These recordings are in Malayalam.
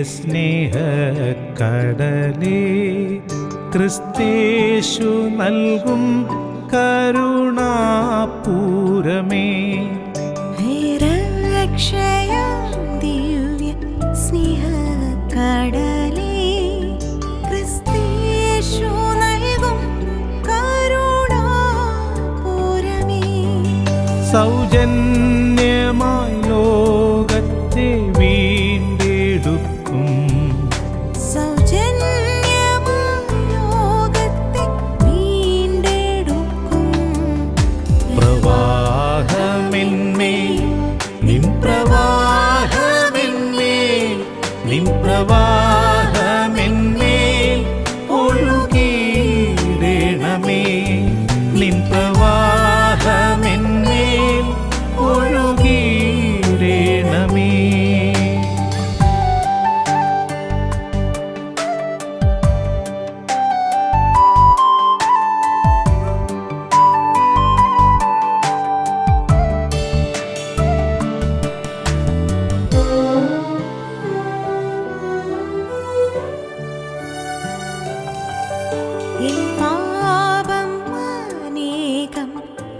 സ്നേഹ കടലേ ക്രിസ്തേഷു നൽകും കരുണാപൂരമേ. രക്ഷയാ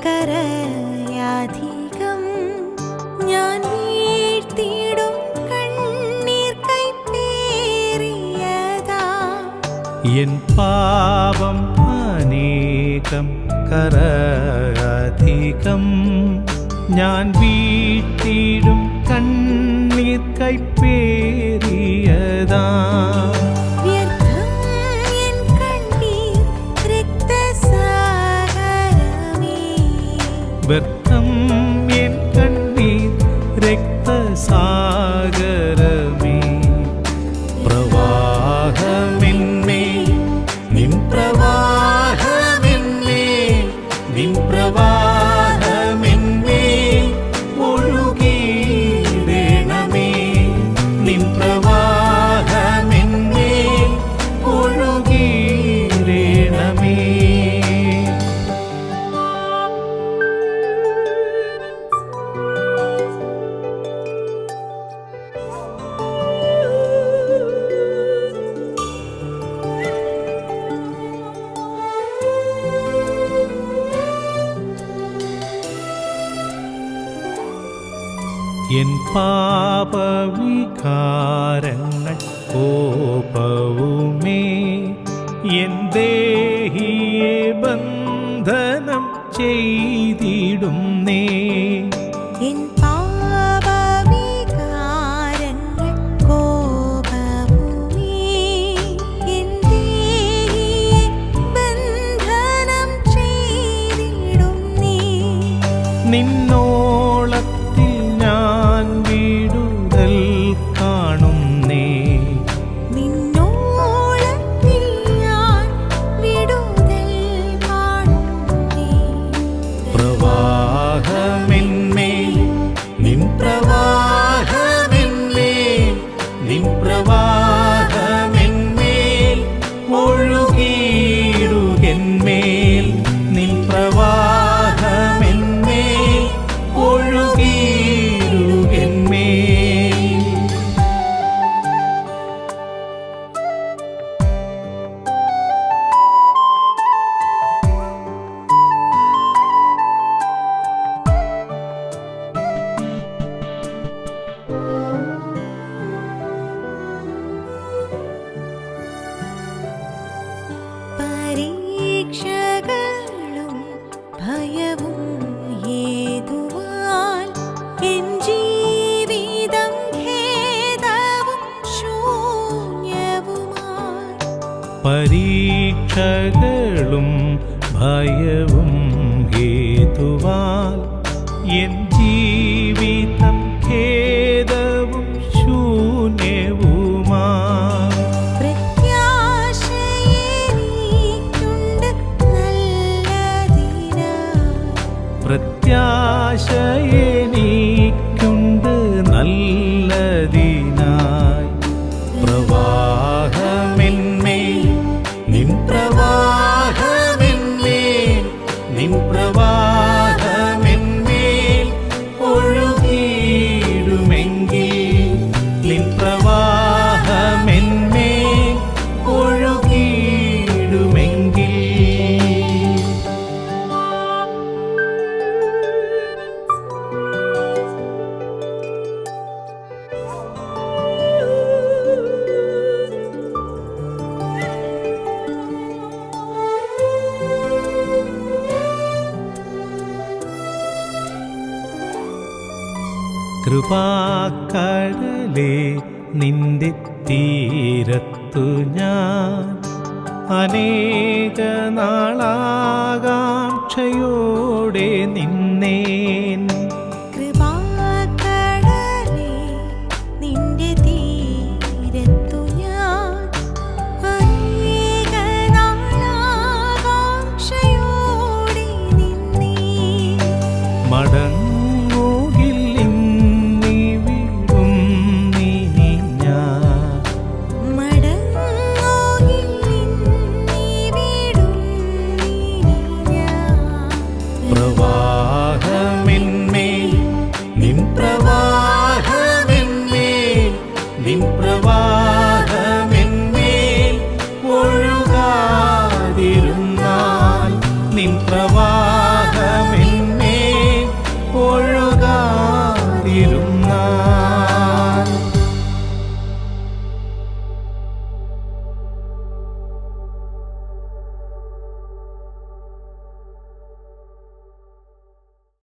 കരയാധികം ഞാൻ വീഴ്ത്തിയിടും കണ്ണീർ കൈപ്പേറിയതാ എൻ പാപം അനേകം കരധികം ഞാൻ വീഴ്ത്തിയിടും കണ്ണീർ കൈപ്പേറിയതാ എൻ പാപവികാരങ്ങൾ കോപവുമേ എൻ ദേഹിയെ ബന്ധനം ചെയ്തിടുന്നേ നിന്നോ പരീക്ഷകളും ഭയവും ഹേതുവാൽ എൻ ജീ കൃപാക്കടലേ നിന്റെ തീരത്തു ഞാൻ അനേക നാളാകാംക്ഷയോടെ നിന്നേൻ ഇരുന്നാ